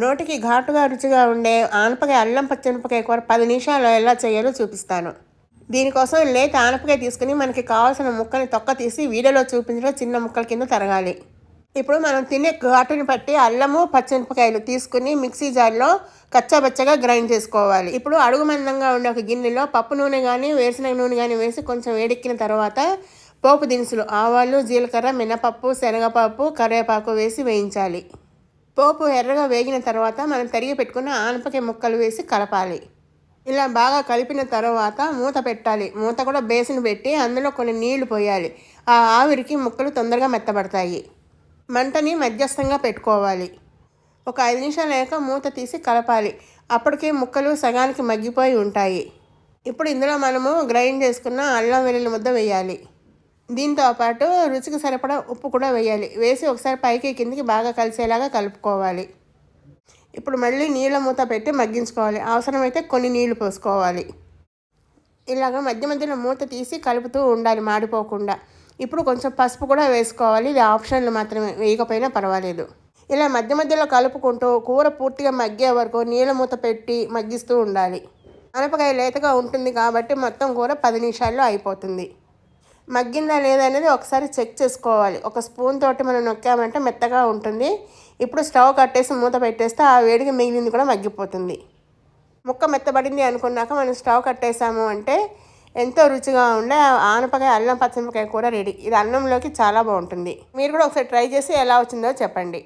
నోటికి ఘాటుగా రుచిగా ఉండే ఆనపకాయ అల్లం పచ్చనిపకాయ కూర పది నిమిషాలు ఎలా చేయాలో చూపిస్తాను. దీనికోసం లేత ఆనపకాయ తీసుకుని మనకి కావాల్సిన ముక్కని తొక్క తీసి వీడియోలో చూపించిన చిన్న ముక్కల కింద తరగాలి. ఇప్పుడు మనం తినే ఘాటుని బట్టి అల్లము పచ్చిమిరపకాయలు తీసుకుని మిక్సీ జార్లో కచ్చాబచ్చగా గ్రైండ్ చేసుకోవాలి. ఇప్పుడు అడుగు మందంగా ఉండే ఒక గిన్నెలో పప్పు నూనె కానీ వేరుశనగ నూనె కానీ వేసి కొంచెం వేడెక్కిన తర్వాత పోపు దినుసులు ఆవాలు జీలకర్ర మినపప్పు శనగపప్పు కరివేపాకు వేసి వేయించాలి. పోపు ఎర్రగా వేగిన తర్వాత మనం తరిగి పెట్టుకున్న ఆనపకాయ ముక్కలు వేసి కలపాలి. ఇలా బాగా కలిపిన తర్వాత మూత పెట్టాలి. మూత కూడా బేసిన్ పెట్టి అందులో కొన్ని నీళ్ళు పోయాలి. ఆ ఆవిరికి ముక్కలు తొందరగా మెత్తబడతాయి. మంటని మధ్యస్థంగా పెట్టుకోవాలి. ఒక ఐదు నిమిషాలు అయ్యాక మూత తీసి కలపాలి. అప్పటికే ముక్కలు సగానికి మగ్గిపోయి ఉంటాయి. ఇప్పుడు ఇందులో మనము గ్రైండ్ చేసుకున్న అల్లం వెల్లుల్లి ముద్ద వేయాలి. దీంతో పాటు రుచికి సరిపడా ఉప్పు కూడా వేయాలి. వేసి ఒకసారి పైకి కిందికి బాగా కలిసేలాగా కలుపుకోవాలి. ఇప్పుడు మళ్ళీ నీళ్ళ మూత పెట్టి మగ్గించుకోవాలి. అవసరమైతే కొన్ని నీళ్ళు పోసుకోవాలి. ఇలాగ మధ్య మధ్యలో మూత తీసి కలుపుతూ ఉండాలి మాడిపోకుండా. ఇప్పుడు కొంచెం పసుపు కూడా వేసుకోవాలి. ఇది ఆప్షన్లు మాత్రమే. వేయకపోయినా పర్వాలేదు. ఇలా మధ్య మధ్యలో కలుపుకుంటూ కూర పూర్తిగా మగ్గే వరకు నీళ్ళ మూత పెట్టి మగ్గిస్తూ ఉండాలి. అనపకాయ లేతగా ఉంటుంది కాబట్టి మొత్తం కూర పది నిమిషాల్లో అయిపోతుంది. మగ్గిందా లేదా అనేది ఒకసారి చెక్ చేసుకోవాలి. ఒక స్పూన్ తోటి మనం నొక్కామంటే మెత్తగా ఉంటుంది. ఇప్పుడు స్టవ్ కట్టేసి మూత పెట్టేస్తే ఆ వేడికి మిగిలింది కూడా మగ్గిపోతుంది. ముక్క మెత్తబడింది అనుకున్నాక మనం స్టవ్ కట్టేసాము అంటే ఎంతో రుచిగా ఉండే ఆనపకాయ అల్లం పచ్చిమిరపకాయ కూడా రెడీ. ఇది అన్నంలోకి చాలా బాగుంటుంది. మీరు కూడా ఒకసారి ట్రై చేసి ఎలా వచ్చిందో చెప్పండి.